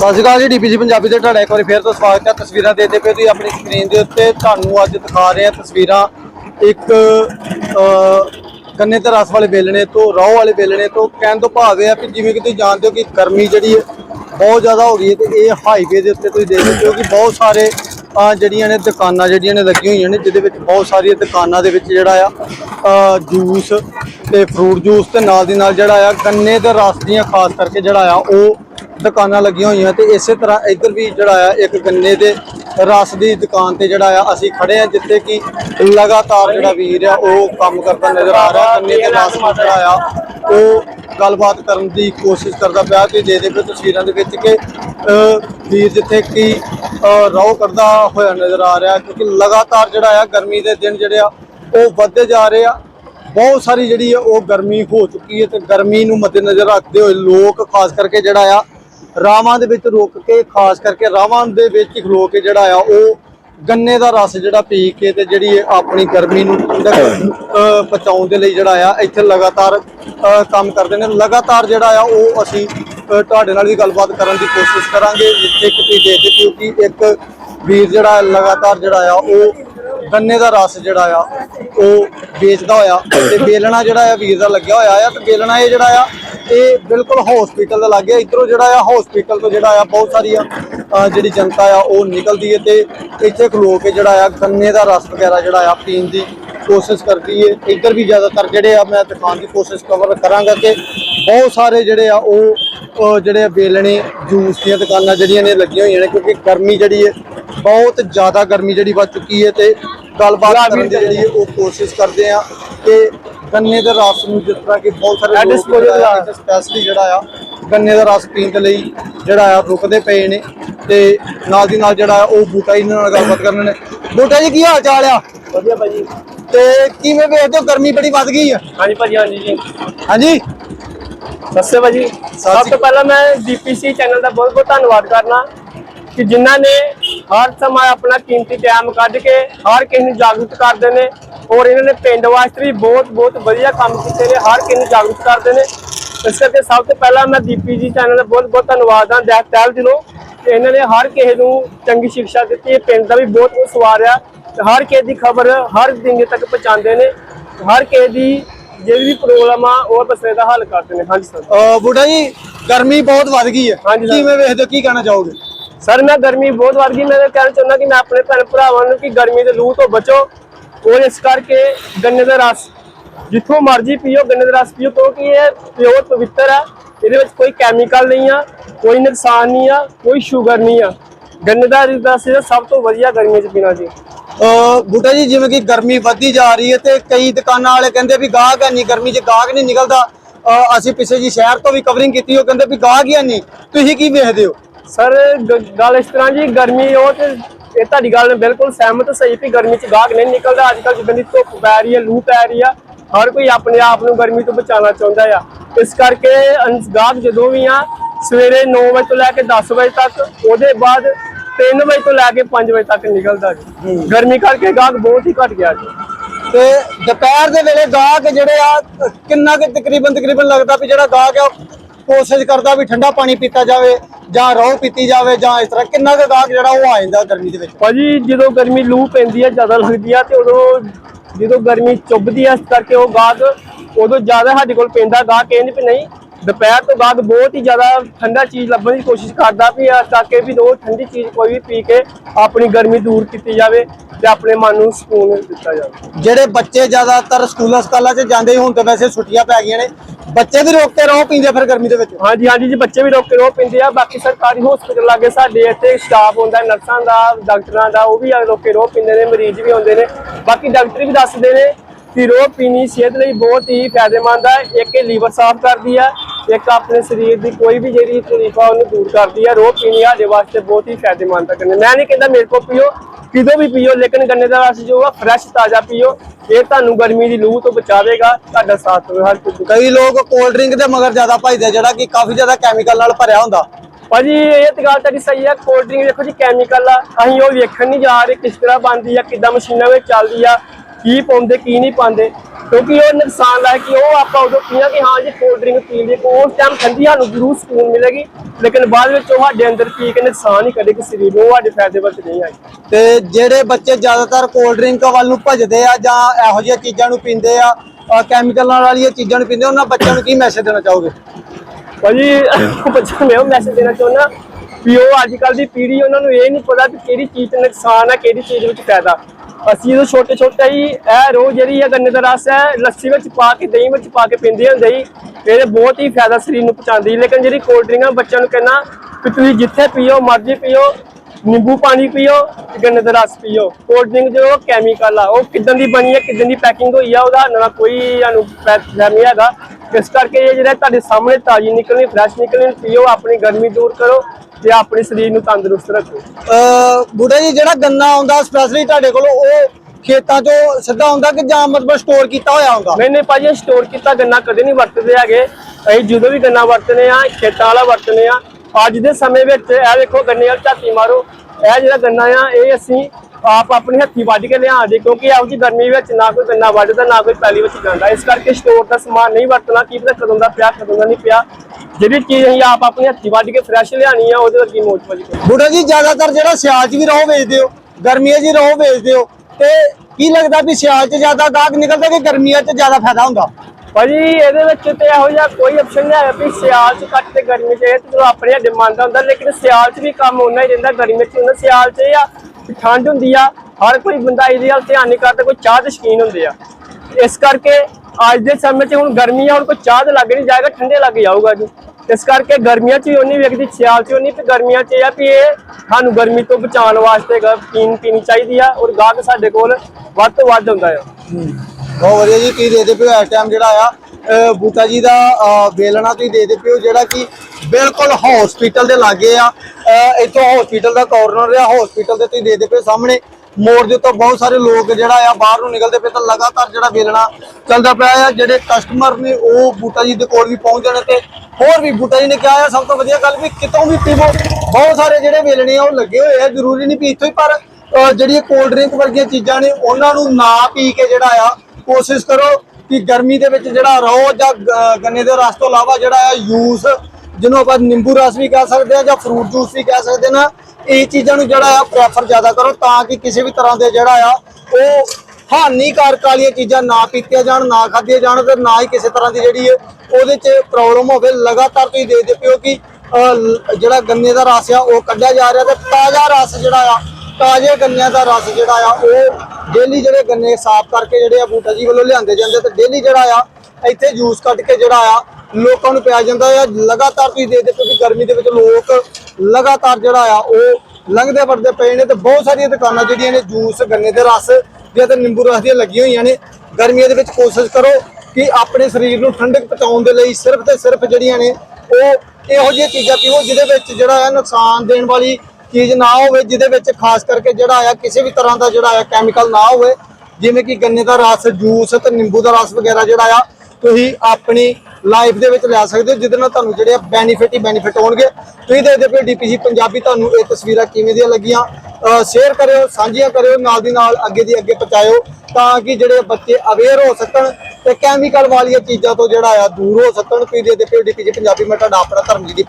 ਸਤਿ ਸ਼੍ਰੀ ਅਕਾਲ ਜੀ ਡੀਪੀਜੀ ਪੰਜਾਬੀ ਦੇ ਤੁਹਾਡਾ ਇੱਕ ਵਾਰੀ ਫੇਰ ਤੋਂ ਸਵਾਗਤ ਹੈ। ਤਸਵੀਰਾਂ ਦੇਖਦੇ ਪਏ ਤੁਸੀਂ ਆਪਣੀ ਸਕਰੀਨ ਦੇ ਉੱਤੇ। ਤੁਹਾਨੂੰ ਅੱਜ ਦਿਖਾ ਰਹੇ ਹਾਂ ਤਸਵੀਰਾਂ ਇੱਕ ਅ, ਗੰਨੇ ਤੇ ਰਸ ਵਾਲੇ ਵੇਲਣੇ ਤੋਂ ਰੋਹ ਵਾਲੇ ਵੇਲਣੇ ਤੋਂ। ਕਹਿਣ ਤੋਂ ਭਾਵ ਇਹ ਹੈ ਕਿ ਜਿਵੇਂ ਕਿ ਤੁਸੀਂ ਜਾਣਦੇ ਹੋ ਕਿ ਗਰਮੀ ਜਿਹੜੀ ਹੈ ਬਹੁਤ ਜ਼ਿਆਦਾ ਹੋ ਗਈ ਹੈ ਤੇ ਇਹ ਹਾਈਵੇ ਦੇ ਉੱਤੇ ਤੁਸੀਂ ਦੇਖ ਸਕਦੇ ਹੋ ਕਿ ਬਹੁਤ ਸਾਰੇ ਜਿਹੜੀਆਂ ਨੇ ਦੁਕਾਨਾਂ ਜਿਹੜੀਆਂ ਨੇ ਲੱਗੀਆਂ ਹੋਈਆਂ ਨੇ ਜਿਹਦੇ ਵਿੱਚ ਬਹੁਤ ਸਾਰੀਆਂ ਦੁਕਾਨਾਂ ਦੇ ਵਿੱਚ ਜਿਹੜਾ ਆ ਜੂਸ ਤੇ ਫਰੂਟ ਜੂਸ ਤੇ ਨਾਲ ਦੀ ਨਾਲ ਜਿਹੜਾ ਆ ਗੰਨੇ ਦੇ ਰਸ ਦੀਆਂ ਖਾਸ ਕਰਕੇ ਜਿਹੜਾ ਆ ਉਹ ਦੁਕਾਨਾਂ ਲੱਗੀਆਂ ਹੋਈਆਂ ਤੇ ਇਸੇ ਤਰ੍ਹਾਂ ਇੱਧਰ ਵੀ ਜਿਹੜਾ ਆ ਇੱਕ ਗੰਨੇ ਦੇ ਰਸ ਦੀ ਦੁਕਾਨ ਤੇ ਜਿਹੜਾ ਆ ਅਸੀਂ ਖੜੇ ਆ ਜਿੱਥੇ ਕਿ ਲਗਾਤਾਰ ਜਿਹੜਾ ਵੀਰ ਆ ਉਹ ਕੰਮ ਕਰਦਾ ਨਜ਼ਰ ਆ ਰਿਹਾ। ਗੰਨੇ ਦੇ ਰਸ ਜਿਹੜਾ ਆ ਉਹ ਗੱਲਬਾਤ ਕਰਨ ਦੀ ਕੋਸ਼ਿਸ਼ ਕਰਦਾ ਪਿਆ ਕਿ ਦੇ ਦੇ ਤਸਵੀਰਾਂ ਦੇ ਵਿੱਚ ਕਿ ਵੀਰ ਜਿੱਥੇ ਕਿ ਅਹ, ਰੌ ਕਰਦਾ ਹੋਇਆ ਨਜ਼ਰ ਆ ਰਿਹਾ ਕਿਉਂਕਿ ਲਗਾਤਾਰ ਜਿਹੜਾ ਆ ਗਰਮੀ ਦੇ ਦਿਨ ਜਿਹੜੇ ਆ ਉਹ ਵੱਧਦੇ ਜਾ ਰਹੇ ਆ। ਬਹੁਤ ਸਾਰੀ ਜਿਹੜੀ ਆ ਉਹ ਗਰਮੀ ਹੋ ਚੁੱਕੀ ਹੈ ਤੇ ਗਰਮੀ ਨੂੰ ਮੱਦੇਨਜ਼ਰ ਰੱਖਦੇ ਹੋਏ ਲੋਕ ਖਾਸ ਕਰਕੇ ਜਿਹੜਾ ਆ ਰਾਵਾਂ ਦੇ ਵਿੱਚ ਰੁਕ ਕੇ ਖਾਸ ਕਰਕੇ ਰਾਵਾਂ ਦੇ ਵਿੱਚ ਖਲੋ ਕੇ ਜਿਹੜਾ ਆ ਉਹ ਗੰਨੇ ਦਾ ਰਸ ਜਿਹੜਾ ਪੀ ਕੇ ਤੇ ਜਿਹੜੀ ਆਪਣੀ ਗਰਮੀ ਨੂੰ ਬਚਾਉਣ ਦੇ ਲਈ ਜਿਹੜਾ ਆ ਇੱਥੇ ਲਗਾਤਾਰ ਕੰਮ ਕਰਦੇ ਨੇ। ਲਗਾਤਾਰ ਜਿਹੜਾ ਆ ਉਹ ਅਸੀਂ ਤੁਹਾਡੇ ਨਾਲ ਵੀ ਗੱਲਬਾਤ ਕਰਨ ਦੀ ਕੋਸ਼ਿਸ਼ ਕਰਾਂਗੇ। ਜਿੱਥੇ ਕਿ ਤੁਸੀਂ ਦੇਖਦੇ ਹੋ ਕਿ ਇੱਕ ਵੀਰ ਜਿਹੜਾ ਲਗਾਤਾਰ ਜਿਹੜਾ ਆ ਉਹ ਗੰਨੇ ਦਾ ਰਸ ਜਿਹੜਾ ਆ ਉਹ ਵੇਚਦਾ ਹੋਇਆ ਤੇ ਬੇਲਣਾ ਜਿਹੜਾ ਆ ਵੀਰ ਦਾ ਲੱਗਿਆ ਹੋਇਆ ਆ। ਤੇ ਬੇਲਣਾ ਇਹ ਜਿਹੜਾ ਆ ਇਹ ਬਿਲਕੁਲ ਹਸਪੀਟਲ ਦੇ ਲਾਗੇ ਇਧਰੋਂ ਜਿਹੜਾ ਆ ਹਸਪੀਟਲ ਤੋਂ ਜਿਹੜਾ ਆ ਬਹੁਤ ਸਾਰੀਆਂ ਅਹ, ਜਿਹੜੀ ਜਨਤਾ ਆ ਉਹ ਨਿਕਲਦੀ ਹੈ ਤੇ ਇੱਥੇ ਖਲੋ ਕੇ ਜਿਹੜਾ ਆ ਗੰਨੇ ਦਾ ਰਸ ਵਗੈਰਾ ਜਿਹੜਾ ਆ ਪੀਣ ਦੀ ਕੋਸ਼ਿਸ਼ ਕਰਦੀ ਹੈ ਇੱਧਰ ਵੀ ਜ਼ਿਆਦਾਤਰ ਜਿਹੜੇ ਆ ਮੈਂ ਦਿਖਾਉਣ ਦੀ ਕੋਸ਼ਿਸ਼ ਕਵਰ ਕਰਾਂਗਾ ਕਿ ਬਹੁਤ ਸਾਰੇ ਜਿਹੜੇ ਆ ਉਹ ਜਿਹੜੇ ਬੇਲਣੇ ਜੂਸ ਦੀਆਂ ਦੁਕਾਨਾਂ ਜਿਹੜੀਆਂ ਨੇ ਲੱਗੀਆਂ ਹੋਈਆਂ ਨੇ ਕਿਉਂਕਿ ਗਰਮੀ ਜਿਹੜੀ ਹੈ ਬਹੁਤ ਜ਼ਿਆਦਾ ਗਰਮੀ ਜਿਹੜੀ ਵੱਧ ਚੁੱਕੀ ਹੈ ਤੇ ਗੱਲਬਾਤ ਕਰਨ ਦੀ ਜਿਹੜੀ ਉਹ ਕੋਸ਼ਿਸ਼ ਕਰਦੇ ਆ ਕਿ ਗੰਨੇ ਦੇ ਰਸ ਨੂੰ ਜਿਸ ਤਰ੍ਹਾਂ ਕਿ ਬਹੁਤ ਸਾਰੇ ਲੋਕ ਸਪੈਸ਼ਲੀ ਜਿਹੜਾ ਆ। ਗੰਨੇ ਦਾ ਰਸ ਪੀਣ ਦੇ ਲਈ ਜਿਹੜਾ ਆ ਰੁਕਦੇ ਪਏ ਨੇ ਤੇ ਨਾਲ ਦੀ ਨਾਲ ਜਿਹੜਾ ਉਹ ਬੂਟਾ ਜੀ ਨਾਲ ਗੱਲਬਾਤ ਕਰਨ ਨੇ। ਬੂਟਾ ਜੀ ਕੀ ਹਾਲ ਚਾਲ ਆ? ਵਧੀਆ ਭਾਜੀ। ਤੇ ਕਿਵੇਂ ਵੇਖਦੇ ਹੋ? ਗਰਮੀ ਬੜੀ ਵੱਧ ਗਈ ਆ। ਹਾਂਜੀ ਭਾਜੀ ਹਾਂਜੀ ਜੀ। ਹਾਂਜੀ? ਦੱਸੇ ਭਾਜੀ ਸਭ ਤੋਂ ਪਹਿਲਾਂ ਮੈਂ ਡੀਪੀਸੀ ਚੈਨਲ ਦਾ ਬਹੁਤ ਬਹੁਤ ਧੰਨਵਾਦ ਕਰਨਾ ਕਿ ਜਿਨ੍ਹਾਂ ਨੇ ਹਰ ਸਮਾਂ ਆਪਣਾ ਕੀਮਤੀ ਟਾਈਮ ਕੱਢ ਕੇ ਹਰ ਕਿਸੇ ਨੂੰ ਜਾਗਰੂਕ ਕਰਦੇ ਨੇ। ਔਰ ਇਹਨਾਂ ਨੇ ਪਿੰਡ ਵਾਸਤੇ ਵੀ ਬਹੁਤ ਬਹੁਤ ਵਧੀਆ ਕੰਮ ਕੀਤੇ ਨੇ ਹਰ ਕਿਸੇ ਨੂੰ ਜਾਗਰੂਕ ਕਰਦੇ ਨੇ। ਇਸ ਕਰਕੇ ਸਭ ਤੋਂ ਪਹਿਲਾਂ ਮੈਂ ਦੀਪੀਜੀ ਚੈਨਲ ਦਾ ਬਹੁਤ ਬਹੁਤ ਧੰਨਵਾਦ ਹਾਂ ਦਿਲ ਤਹਿ ਦਿਲੋਂ ਇਹਨਾਂ ਨੇ ਹਰ ਕਿਸੇ ਨੂੰ ਚੰਗੀ ਸਿੱਖਿਆ ਦਿੱਤੀ ਹੈ ਪਿੰਡ ਦਾ ਵੀ ਬਹੁਤ ਬਹੁਤ ਸਵਾਰਿਆ ਤੇ ਹਰ ਕਿਸੇ ਦੀ ਖਬਰ ਹਰ ਦਿਨ ਤੱਕ ਪਹੁੰਚਾਉਂਦੇ ਨੇ। ਹਰ ਕਿਸੇ ਦੀ ਜਿਹੜੀ ਵੀ ਪ੍ਰੋਬਲਮ ਆ ਉਹ ਮਸਲੇ ਦਾ ਹੱਲ ਕਰਦੇ ਨੇ। ਹਾਂਜੀ ਸਰ। ਬੁੱਢਾ ਜੀ ਗਰਮੀ ਬਹੁਤ ਵੱਧ ਗਈ ਹੈ। ਹਾਂਜੀ। ਕਿਵੇਂ ਵੇਖਦੇ ਕੀ ਕਹਿਣਾ ਚਾਹੋਗੇ? ਸਰ ਮੈਂ ਗਰਮੀ ਬਹੁਤ ਵੱਧ ਗਈ। ਮੈਂ ਕਹਿਣਾ ਚਾਹੁੰਦਾ ਕਿ ਮੈਂ ਆਪਣੇ ਭੈਣ ਭਰਾਵਾਂ ਨੂੰ ਕਿ ਗਰਮੀ ਦੇ ਲੂ ਤੋਂ ਬਚੋ। ਔਰ ਇਸ ਕਰਕੇ ਗੰਨੇ ਦਾ ਰਸ ਜਿੱਥੋਂ ਮਰਜ਼ੀ ਪੀਓ ਗੰਨੇ ਦਾ ਰਸ ਪੀਓ ਕਿਉਂਕਿ ਇਹ ਪਿਓਰ ਪਵਿੱਤਰ ਹੈ ਇਹਦੇ ਵਿੱਚ ਕੋਈ ਕੈਮੀਕਲ ਨਹੀਂ ਆ ਕੋਈ ਨੁਕਸਾਨ ਨਹੀਂ ਆ ਕੋਈ ਸ਼ੂਗਰ ਨਹੀਂ ਆ। ਗੰਨੇ ਦਾ ਰਸ ਸਭ ਤੋਂ ਵਧੀਆ ਗਰਮੀ 'ਚ ਪੀਣਾ ਜੀ। ਬੁੱਢਾ ਜੀ ਜਿਵੇਂ ਕਿ ਗਰਮੀ ਵੱਧਦੀ ਜਾ ਰਹੀ ਹੈ ਤੇ ਕਈ ਦੁਕਾਨਾਂ ਵਾਲੇ ਕਹਿੰਦੇ ਵੀ ਗਾਹਕ ਹੈ ਨਹੀਂ ਗਰਮੀ 'ਚ ਗਾਹਕ ਨਹੀਂ ਨਿਕਲਦਾ। ਅਸੀਂ ਪਿੱਛੇ ਜੀ ਸ਼ਹਿਰ ਤੋਂ ਵੀ ਕਵਰਿੰਗ ਕੀਤੀ ਉਹ ਕਹਿੰਦੇ ਵੀ ਗਾਹਕ ਹੀ ਨਹੀਂ ਤੁਸੀਂ ਕੀ ਵੇਖਦੇ ਹੋ? ਸਰ ਗੱਲ ਇਸ ਤਰ੍ਹਾਂ ਜੀ ਗਰਮੀ ਉਹ ਤੇ ਇਹ ਤੁਹਾਡੀ ਗੱਲ ਨਾਲ ਬਿਲਕੁਲ ਸਹਿਮਤ ਸਹੀ ਵੀ ਗਰਮੀ ਚ ਗਾਹਕ ਨਹੀਂ ਨਿਕਲਦਾ। ਅੱਜ ਕੱਲ੍ਹ ਜਿੱਦਾਂ ਦੀ ਧੁੱਪ ਪੈ ਰਹੀ ਹੈ ਲੂ ਪੈ ਰਹੀ ਆ ਹਰ ਕੋਈ ਆਪਣੇ ਆਪ ਨੂੰ ਗਰਮੀ ਤੋਂ ਬਚਾਉਣਾ ਚਾਹੁੰਦਾ ਆ। ਇਸ ਕਰਕੇ ਗਾਹਕ ਜਦੋਂ ਵੀ ਆ ਸਵੇਰੇ 9 ਵਜੇ ਤੋਂ ਲੈ ਕੇ 10 ਵਜੇ ਤੱਕ ਉਹਦੇ ਬਾਅਦ 3 ਵਜੇ ਤੋਂ ਲੈ ਕੇ 5 ਵਜੇ ਤੱਕ ਨਿਕਲਦਾ ਜੀ। ਗਰਮੀ ਕਰਕੇ ਗਾਹਕ ਬਹੁਤ ਹੀ ਘਟ ਗਿਆ ਜੀ। ਤੇ ਦੁਪਹਿਰ ਦੇ ਵੇਲੇ ਗਾਹਕ ਜਿਹੜੇ ਆ ਕਿੰਨਾ ਕਿ ਤਕਰੀਬਨ ਤਕਰੀਬਨ ਲੱਗਦਾ ਵੀ ਜਿਹੜਾ ਗਾਹਕ ਆ ਕੋਸ਼ਿਸ਼ ਕਰਦਾ ਵੀ ਠੰਡਾ ਪਾਣੀ ਪੀਤਾ ਜਾਵੇ। ਜਾਂ ਰੋਹ ਪੀਤੀ ਜਾਵੇ ਜਾਂ ਇਸ ਤਰ੍ਹਾਂ ਕਿੰਨਾ ਕੁ ਗਾਹਕ ਜਿਹੜਾ ਉਹ ਆ ਜਾਂਦਾ ਗਰਮੀ ਦੇ ਵਿੱਚ? ਭਾਜੀ, ਜਦੋਂ ਗਰਮੀ ਲੂ ਪੈਂਦੀ ਹੈ ਜ਼ਿਆਦਾ ਲੱਗਦੀ ਆ ਤੇ ਉਦੋਂ ਜਦੋਂ ਗਰਮੀ ਚੁੱਭਦੀ ਆ, ਇਸ ਕਰਕੇ ਉਹ ਗਾਹਕ ਉਦੋਂ ਜ਼ਿਆਦਾ ਸਾਡੇ ਕੋਲ ਪੈਂਦਾ, ਗਾਹਕ ਇਹ ਨਹੀਂ ਵੀ ਨਹੀਂ ਦੁਪਹਿਰ ਤੋਂ ਗਾਹਕ ਬਹੁਤ ਹੀ ਜ਼ਿਆਦਾ ਠੰਡਾ ਚੀਜ਼ ਲੱਭਣ ਦੀ ਕੋਸ਼ਿਸ਼ ਕਰਦਾ ਵੀ ਆ ਤਾਂ ਕਿ ਵੀ ਉਹ ਠੰਡੀ ਚੀਜ਼ ਕੋਈ ਵੀ ਪੀ ਕੇ ਆਪਣੀ ਗਰਮੀ ਦੂਰ ਕੀਤੀ ਜਾਵੇ ਤੇ ਆਪਣੇ ਮਨ ਨੂੰ ਸਕੂਨ ਦਿੱਤਾ ਜਾਵੇ। ਜਿਹੜੇ ਬੱਚੇ ਜ਼ਿਆਦਾਤਰ ਸਕੂਲਾਂ ਸਕਾਲਾਂ 'ਚ ਜਾਂਦੇ ਹੁਣ ਤਾਂ ਵੈਸੇ ਛੁੱਟੀਆਂ ਪੈ ਗਈਆਂ ਨੇ। ਬੱਚੇ ਵੀ ਰੋਕ ਕੇ ਰੋਹ ਪੀਂਦੇ ਫਿਰ ਗਰਮੀ ਦੇ ਵਿੱਚ? ਹਾਂਜੀ ਹਾਂਜੀ ਜੀ ਬੱਚੇ ਵੀ ਰੋਕੇ ਰੋ ਪਿੰਦੇ ਆ। ਬਾਕੀ ਸਰਕਾਰੀ ਹਸਪੀਟਲ ਲਾਗੇ ਸਾਡੇ ਇੱਥੇ ਸਟਾਫ ਹੁੰਦਾ ਨਰਸਾਂ ਦਾ ਡਾਕਟਰਾਂ ਦਾ ਉਹ ਵੀ ਆ ਰੋਕੇ ਰੋ ਪਿੰਦੇ ਨੇ ਮਰੀਜ਼ ਵੀ ਆਉਂਦੇ ਨੇ। ਬਾਕੀ ਡਾਕਟਰ ਵੀ ਦੱਸਦੇ ਨੇ ਕਿ ਰੋਹ ਪੀਣੀ ਸਿਹਤ ਲਈ ਬਹੁਤ ਹੀ ਫਾਇਦੇਮੰਦ ਹੈ ਇੱਕ ਇਹ ਲੀਵਰ ਸਾਫ਼ ਕਰਦੀ ਹੈ ਇੱਕ ਆਪਣੇ ਸਰੀਰ ਦੀ ਕੋਈ ਵੀ ਜਿਹੜੀ ਤਕਲੀਫ ਆ ਉਹਨੂੰ ਦੂਰ ਕਰਦੀ ਹੈ ਰੋਹ ਪੀਣੀ ਸਾਡੇ ਵਾਸਤੇ ਬਹੁਤ ਹੀ ਫਾਇਦੇਮੰਦ ਹੈ ਗੰਨੇ। ਮੈਂ ਨਹੀਂ ਕਹਿੰਦਾ ਮੇਰੇ ਕੋਲ ਪੀਓ ਕਿਤੋਂ ਵੀ ਪੀਓ ਲੇਕਿਨ ਗੰਨੇ ਦਾ ਰਸ ਜੋ ਆ ਫਰੈਸ਼ ਤਾਜ਼ਾ ਪੀਓ। ਇਹ ਤੁਹਾਨੂੰ ਗਰਮੀ ਦੀ ਲੂ ਤੋਂ ਬਚਾਵੇਗਾ ਤੁਹਾਡਾ ਸਾਥ ਦੇਵੇਗਾ ਹਰ ਚੀਜ਼ ਕਈ ਲੋਕ ਕੋਲਡ ਡਰਿੰਕ ਦੇ ਮਗਰ ਜ਼ਿਆਦਾ ਭਜਦੇ ਜਿਹੜਾ ਕਿ ਕਾਫੀ ਜ਼ਿਆਦਾ ਕੈਮੀਕਲ ਨਾਲ ਭਰਿਆ ਹੁੰਦਾ। ਭਾਜੀ ਇਹ ਤੇ ਗੱਲ ਤੁਹਾਡੀ ਸਹੀ ਆ ਕੋਲਡ ਡਰਿੰਕ ਦੇਖੋ ਜੀ ਕੈਮੀਕਲ ਆ। ਅਸੀਂ ਉਹ ਵੇਖਣ ਨਹੀਂ ਜਾ ਰਹੇ ਕਿਸ ਤਰ੍ਹਾਂ ਬਣਦੀ ਆ ਕਿੱਦਾਂ ਮਸ਼ੀਨਾਂ ਵਿੱਚ ਚੱਲਦੀ ਆ। ਕੀ ਪਾਉਂਦੇ ਕੀ ਨਹੀਂ ਪਾਉਂਦੇ ਕਿਉਂਕਿ ਉਹ ਨੁਕਸਾਨ ਹੈ ਕਿ ਉਹ ਆਪਾਂ ਉਦੋਂ ਪੀਆਂ ਕਿ ਹਾਂ ਜੀ ਕੋਲਡ ਡਰਿੰਕ ਪੀ ਲਈ ਉਸ ਟਾਈਮ ਠੰਡੀ ਸਾਨੂੰ ਜ਼ਰੂਰ ਸਕੂਨ ਮਿਲੇਗੀ ਲੇਕਿਨ ਬਾਅਦ ਵਿੱਚ ਉਹ ਸਾਡੇ ਅੰਦਰ ਪੀ ਕੇ ਨੁਕਸਾਨ ਹੀ ਕਰੇਗੀ ਸਰੀਰ ਨੂੰ ਉਹ ਸਾਡੇ ਫਾਇਦੇ ਵਿੱਚ ਨਹੀਂ ਆਈ ਤੇ ਜਿਹੜੇ ਬੱਚੇ ਜ਼ਿਆਦਾਤਰ ਕੋਲਡ ਡਰਿੰਕ ਵੱਲ ਨੂੰ ਭਜਦੇ ਆ ਜਾਂ ਇਹੋ ਜਿਹੀਆਂ ਚੀਜ਼ਾਂ ਨੂੰ ਪੀਂਦੇ ਆ ਕੈਮੀਕਲਾਂ ਵਾਲੀਆਂ ਚੀਜ਼ਾਂ ਨੂੰ ਪੀਂਦੇ ਉਹਨਾਂ ਬੱਚਿਆਂ ਨੂੰ ਕੀ ਮੈਸੇਜ ਦੇਣਾ ਚਾਹੋਗੇ? ਭਾਜੀ ਬੱਚਿਆਂ ਨੂੰ ਇਹ ਮੈਸੇਜ ਦੇਣਾ ਚਾਹੁੰਦਾ ਵੀ ਉਹ ਅੱਜ ਕੱਲ ਦੀ ਪੀੜ੍ਹੀ, ਉਹਨਾਂ ਨੂੰ ਇਹ ਨਹੀਂ ਪਤਾ ਕਿ ਕਿਹੜੀ ਚੀਜ਼ 'ਚ ਨੁਕਸਾਨ ਹੈ ਕਿਹੜੀ ਚੀਜ਼ ਵਿੱਚ ਫਾਇਦਾ। ਅਸੀਂ ਜਦੋਂ ਛੋਟੇ ਛੋਟੇ ਹੀ ਇਹ ਰੋਜ਼ ਜਿਹੜੀ ਹੈ ਗੰਨੇ ਦਾ ਰਸ ਹੈ, ਲੱਸੀ ਵਿੱਚ ਪਾ ਕੇ, ਦਹੀਂ ਵਿੱਚ ਪਾ ਕੇ ਪੀਂਦੇ ਹੁੰਦੇ ਸੀ ਇਹਦੇ ਬਹੁਤ ਹੀ ਫਾਇਦਾ ਸਰੀਰ ਨੂੰ ਪਹੁੰਚਾਉਂਦੀ ਲੇਕਿਨ ਜਿਹੜੀ ਕੋਲਡ ਡਰਿੰਕ ਆ, ਬੱਚਿਆਂ ਨੂੰ ਕਹਿਣਾ ਕਿ ਤੁਸੀਂ ਜਿੱਥੇ ਪੀਓ, ਮਰਜ਼ੀ ਪੀਓ, ਨਿੰਬੂ ਪਾਣੀ ਪੀਓ ਤੇ ਗੰਨੇ ਦਾ ਰਸ ਪੀਓ। ਕੋਲਡ ਡਰਿੰਕ ਜੋ ਕੈਮੀਕਲ ਆ, ਉਹ ਕਿਦਾਂ ਦੀ ਬਣੀ ਹੈ, ਕਿਦਾਂ ਦੀ ਪੈਕਿੰਗ ਹੋਈ ਆ, ਉਹਦਾ ਨਾਲ ਕੋਈ ਸਾਨੂੰ ਨਹੀਂ ਹੈਗਾ। ਇਸ ਕਰਕੇ ਇਹ ਜਿਹੜਾ ਤੁਹਾਡੇ ਸਾਹਮਣੇ ਤਾਜ਼ੀ ਨਿਕਲਣੀ ਫਰੈਸ਼ ਨਿਕਲਣੀ, ਪੀਓ, ਆਪਣੀ ਗਰਮੀ ਦੂਰ ਕਰੋ। ਤੇ ਆਪਣੇ ਸਰੀਰ ਨੂੰ ਤੰਦਰੁਸਤ ਰੱਖੋ। ਬੁੱਢਾ ਜੀ ਜਿਹੜਾ ਗੰਨਾ ਆਉਂਦਾ ਸਪੈਸ਼ਲੀ ਤੁਹਾਡੇ ਕੋਲ ਉਹ ਖੇਤਾਂ 'ਚੋਂ ਸਿੱਧਾ ਆਉਂਦਾ ਕਿ ਜਾਂ ਮਤਲਬ ਸਟੋਰ ਕੀਤਾ ਹੋਇਆ ਹੁੰਦਾ ਨਹੀਂ ਨਹੀਂ ਭਾਜੀ ਸਟੋਰ ਕੀਤਾ ਗੰਨਾ ਕਦੇ ਨਹੀਂ ਵਰਤਦੇ ਹੈਗੇ। ਅਸੀਂ ਜਦੋਂ ਵੀ ਗੰਨਾ ਵਰਤਨੇ ਆ ਖੇਤਾਂ ਵਾਲਾ ਵਰਤਨੇ ਆ। ਅੱਜ ਦੇ ਸਮੇਂ ਵਿੱਚ ਇਹ ਦੇਖੋ ਗੰਨੇ ਵਾਲ ਝਾਤੀ ਮਾਰੋ। ਇਹ ਜਿਹੜਾ ਗੰਨਾ ਆ ਇਹ ਅਸੀਂ ਆਪ ਆਪਣੀ ਹੱਥੀ ਵੱਢ ਕੇ ਲਿਆਂਦੇ ਕਿਉਂਕਿ ਇਹੋ ਜਿਹੀ ਗਰਮੀ ਵਿੱਚ ਨਾ ਕੋਈ ਗੰਨਾ ਵੱਢਦਾ ਨਾ ਕੋਈ ਪੈਲੀ ਵਿੱਚ ਜਾਂਦਾ। ਇਸ ਕਰਕੇ ਸਟੋਰ ਦਾ ਸਮਾਨ ਨਹੀਂ ਵਰਤਣਾ ਕੀ ਪਤਾ ਕਦੋਂ ਦਾ ਪਿਆ ਕਦੋਂ ਦਾ ਨਹੀਂ ਪਿਆ। ਜਿਹੜੀ ਚੀਜ਼ ਅਸੀਂ ਆਪ ਆਪਣੀ ਹੱਥੀ ਵੱਢ ਕੇ ਫਰੈਸ਼ ਲਿਆਣੀ ਆ ਉਹਦੇ ਵਰਗੀ ਮੌਜ ਭਾਜੀ ਕੋਈ ਬੁੱਢਾ ਜੀ ਜ਼ਿਆਦਾਤਰ ਜਿਹੜਾ ਸਿਆਲ 'ਚ ਵੀ ਰਹੋ ਵੇਚਦੇ ਹੋ ਗਰਮੀਆਂ 'ਚ ਰਹੋ ਵੇਚਦੇ ਹੋ ਤੇ ਕੀ ਲੱਗਦਾ ਵੀ ਸਿਆਲ 'ਚ ਜ਼ਿਆਦਾ ਗਾਹਕ ਨਿਕਲਦਾ ਕਿ ਗਰਮੀਆਂ 'ਚ ਜ਼ਿਆਦਾ ਫਾਇਦਾ ਹੁੰਦਾ? ਭਾਜੀ ਇਹਦੇ ਵਿੱਚ ਤੇ ਇਹੋ ਜਿਹਾ ਕੋਈ ਆਪਸ਼ਨ ਨਹੀਂ ਹੈ ਵੀ ਸਿਆਲ 'ਚ ਘੱਟ ਤੇ ਗਰਮੀ 'ਚ ਇਹ ਤੇ ਚਲੋ ਆਪਣੀਆਂ ਡਿਮਾਂਡਾਂ ਹੁੰਦਾ ਲੇਕਿਨ ਸਿਆਲ 'ਚ ਵੀ ਕੰਮ ਉਹਨਾਂ ਹੀ ਰਹਿੰਦਾ ਗਰਮੀ 'ਚ ਹੁੰਦਾ। ਸਿਆਲ 'ਚ ਇਹ ਆ ਠੰਡ ਹੁੰਦੀ ਆ, ਹਰ ਕੋਈ ਬੰਦਾ ਇਹਦੇ ਵੱਲ ਧਿਆਨ ਨਹੀਂ ਕਰਦਾ, ਕੋਈ ਚਾਹ ਦੇ ਸ਼ੌਕੀਨ ਹੁੰਦੇ ਆ। ਇਸ ਕਰਕੇ ਅੱਜ ਦੇ ਸਮੇਂ 'ਚ ਹੁਣ ਗਰਮੀ ਆ, ਹੁਣ ਕੋਈ ਚਾਹ ਦੇ ਲੱਗ ਨਹੀਂ ਜਾਏਗਾ, ਠੰਡੇ ਲੱਗ ਜਾਊਗਾ ਜੀ। ਇਸ ਕਰਕੇ ਗਰਮੀਆਂ 'ਚ ਹੀ ਵੇਖਦੀ, ਸਿਆਲ 'ਚ ਉਨੀ ਤੇ ਗਰਮੀਆਂ 'ਚ ਇਹ ਆ ਵੀ ਇਹ ਸਾਨੂੰ ਗਰਮੀ ਤੋਂ ਬਚਾਉਣ ਵਾਸਤੇ ਪੀਣ, ਪੀਣੀ ਚਾਹੀਦੀ ਆ ਔਰ ਗਾਹਕ ਸਾਡੇ ਕੋਲ ਵੱਧ ਤੋਂ ਵੱਧ ਹੁੰਦਾ ਆ। ਬਹੁਤ ਵਧੀਆ ਜੀ, ਤੁਸੀਂ ਦੇ ਦੇ ਪਿਓ ਇਸ ਟਾਈਮ ਜਿਹੜਾ ਆ ਬੂਟਾ ਜੀ ਦਾ ਵੇਲਣਾ ਤੁਸੀਂ ਦੇ ਦੇ ਪਿਓ, ਜਿਹੜਾ ਕਿ ਬਿਲਕੁਲ ਹਸਪੀਟਲ ਦੇ ਲਾਗੇ ਆ। ਇੱਥੋਂ ਹਸਪੀਟਲ ਦਾ ਕਾਰਨਰ ਆ ਹਸਪੀਟਲ ਦੇ ਤੁਸੀਂ ਦੇਖਦੇ ਪਏ ਸਾਹਮਣੇ ਮੋੜ ਦੇ ਉੱਤੇ ਬਹੁਤ ਸਾਰੇ ਲੋਕ ਜਿਹੜਾ ਆ ਬਾਹਰ ਨੂੰ ਨਿਕਲਦੇ ਪਏ ਤਾਂ ਲਗਾਤਾਰ ਜਿਹੜਾ ਵੇਲਣਾ ਚੱਲਦਾ ਪਿਆ ਆ, ਜਿਹੜੇ ਕਸਟਮਰ ਨੇ ਉਹ ਬੂਟਾ ਜੀ ਦੇ ਕੋਲ ਵੀ ਪਹੁੰਚ ਜਾਣੇ ਤੇ ਹੋਰ ਵੀ ਬੂਟਾ ਜੀ ਨੇ ਕਿਹਾ ਆ, ਸਭ ਤੋਂ ਵਧੀਆ ਗੱਲ ਵੀ ਕਿਤੋਂ ਵੀ ਪੀਵੋ, ਬਹੁਤ ਸਾਰੇ ਜਿਹੜੇ ਵੇਲਣੇ ਆ ਉਹ ਲੱਗੇ ਹੋਏ ਆ, ਜ਼ਰੂਰੀ ਨਹੀਂ ਵੀ ਇੱਥੋਂ ਹੀ, ਪਰ ਜਿਹੜੀਆਂ ਕੋਲਡ ਡਰਿੰਕ ਵਰਗੀਆਂ ਚੀਜ਼ਾਂ ਨੇ ਉਹਨਾਂ ਨੂੰ ਨਾ ਪੀ ਕੇ ਜਿਹੜਾ ਆ ਕੋਸ਼ਿਸ਼ ਕਰੋ ਕਿ ਗਰਮੀ ਦੇ ਵਿੱਚ ਜਿਹੜਾ ਰਹੋ ਜਾਂ ਗ- ਗੰਨੇ ਦੇ ਰਸ ਤੋਂ ਇਲਾਵਾ ਜਿਹੜਾ ਆ ਯੂਸ ਜਿਹਨੂੰ ਆਪਾਂ ਨਿੰਬੂ ਰਸ ਵੀ ਕਹਿ ਸਕਦੇ ਆ ਜਾਂ ਫਰੂਟ ਜੂਸ ਵੀ ਕਹਿ ਸਕਦੇ ਨਾ, ਇਹ ਚੀਜ਼ਾਂ ਨੂੰ ਜਿਹੜਾ ਆ ਪ੍ਰੈਫਰ ਜ਼ਿਆਦਾ ਕਰੋ ਤਾਂ ਕਿ ਕਿਸੇ ਵੀ ਤਰ੍ਹਾਂ ਦੇ ਜਿਹੜਾ ਆ ਉਹ ਹਾਨੀਕਾਰਕ ਵਾਲੀਆਂ ਚੀਜ਼ਾਂ ਨਾ ਪੀਤੀਆਂ ਜਾਣ, ਨਾ ਖਾਧੀਆਂ ਜਾਣ ਤੇ ਨਾ ਹੀ ਕਿਸੇ ਤਰ੍ਹਾਂ ਦੀ ਜਿਹੜੀ ਹੈ ਉਹਦੇ 'ਚ ਪ੍ਰੋਬਲਮ ਹੋਵੇ। ਲਗਾਤਾਰ ਤੁਸੀਂ ਦੇਖਦੇ ਪਿਓ ਕਿ ਜਿਹੜਾ ਗੰਨੇ ਦਾ ਰਸ ਆ ਉਹ ਕੱਢਿਆ ਜਾ ਰਿਹਾ ਤੇ ਤਾਜ਼ਾ ਰਸ ਜਿਹੜਾ ਆ, ਤਾਜ਼ੇ ਗੰਨਿਆਂ ਦਾ ਰਸ ਜਿਹੜਾ ਆ, ਉਹ ਡੇਲੀ ਜਿਹੜੇ ਗੰਨੇ ਸਾਫ਼ ਕਰਕੇ ਜਿਹੜੇ ਆ ਬੂਟਾ ਜੀ ਵੱਲੋਂ ਲਿਆਂਦੇ ਜਾਂਦੇ ਤੇ ਡੇਲੀ ਜਿਹੜਾ ਆ ਇੱਥੇ ਜੂਸ ਕੱਢ ਕੇ ਜਿਹੜਾ ਆ ਲੋਕਾਂ ਨੂੰ ਪਿਆ ਜਾਂਦਾ ਆ। ਲਗਾਤਾਰ ਤੁਸੀਂ ਦੇਖਦੇ ਪਏ ਕਿ ਗਰਮੀ ਦੇ ਵਿੱਚ ਲੋਕ ਲਗਾਤਾਰ ਜਿਹੜਾ ਆ, ਉਹ ਲੰਘਦੇ ਵਰਦੇ ਪਏ ਨੇ ਤੇ ਬਹੁਤ ਸਾਰੀਆਂ ਦੁਕਾਨਾਂ ਜਿਹੜੀਆਂ ਨੇ ਜੂਸ, ਗੰਨੇ ਦੇ ਰਸ ਜਾਂ ਤੇ ਨਿੰਬੂ ਰਸ ਦੀਆਂ ਲੱਗੀਆਂ ਹੋਈਆਂ ਨੇ। ਗਰਮੀਆਂ ਦੇ ਵਿੱਚ ਕੋਸ਼ਿਸ਼ ਕਰੋ ਕਿ ਆਪਣੇ ਸਰੀਰ ਨੂੰ ਠੰਡਕ ਪਹੁੰਚਾਉਣ ਦੇ ਲਈ ਸਿਰਫ ਤੇ ਸਿਰਫ ਜਿਹੜੀਆਂ ਨੇ, ਉਹ ਇਹੋ ਜਿਹੀਆਂ ਚੀਜ਼ਾਂ ਪੀਵੋ ਜਿਹਦੇ ਵਿੱਚ ਜਿਹੜਾ ਆ ਨੁਕਸਾਨ ਦੇਣ ਵਾਲੀ ਚੀਜ਼ ਨਾ ਹੋਵੇ, ਜਿਹਦੇ ਵਿੱਚ ਖਾਸ ਕਰਕੇ ਜਿਹੜਾ ਆ ਕਿਸੇ ਵੀ ਤਰ੍ਹਾਂ ਦਾ ਜਿਹੜਾ ਆ ਕੈਮੀਕਲ ਨਾ ਹੋਵੇ। ਜਿਵੇਂ ਕਿ ਗੰਨੇ ਦਾ ਰਸ, ਜੂਸ ਤੇ ਨਿੰਬੂ ਦਾ ਰਸ ਵਗੈਰਾ ਜਿਹੜਾ ਆ ਤੁਸੀਂ ਆਪਣੀ ਲਾਈਫ ਦੇ ਵਿੱਚ ਲੈ ਸਕਦੇ ਹੋ, ਜਿਹਦੇ ਨਾਲ ਤੁਹਾਨੂੰ ਜਿਹੜੇ ਆ ਬੈਨੀਫਿਟ ਹੀ ਬੈਨੀਫਿਟ ਹੋਣਗੇ। ਤੁਸੀਂ ਦੇਖਦੇ ਪਏ ਡੀਪੀਸੀ ਪੰਜਾਬੀ ਤੁਹਾਨੂੰ ਇਹ ਤਸਵੀਰਾਂ ਕਿਵੇਂ ਦੀਆਂ ਲੱਗੀਆਂ। ਸ਼ੇਅਰ ਕਰਿਓ, ਸਾਂਝੀਆਂ ਕਰਿਓ, ਨਾਲ ਦੀ ਨਾਲ ਅੱਗੇ ਦੀ ਅੱਗੇ ਪਹੁੰਚਾਇਓ, ਤਾਂ ਕਿ ਜਿਹੜੇ ਬੱਚੇ ਅਵੇਅਰ ਹੋ ਸਕਣ ਤੇ ਕੈਮੀਕਲ ਵਾਲੀਆਂ ਚੀਜ਼ਾਂ ਤੋਂ ਜਿਹੜਾ ਆ ਦੂਰ ਹੋ ਸਕਣ। ਤੁਸੀਂ ਦੇਖਦੇ ਪਏ ਡੀਪੀਸੀ ਪੰਜਾਬੀ ਮੈਂ ਤੁਹਾਡਾ ਆਪਣਾ ਧਰਮਜੀਤ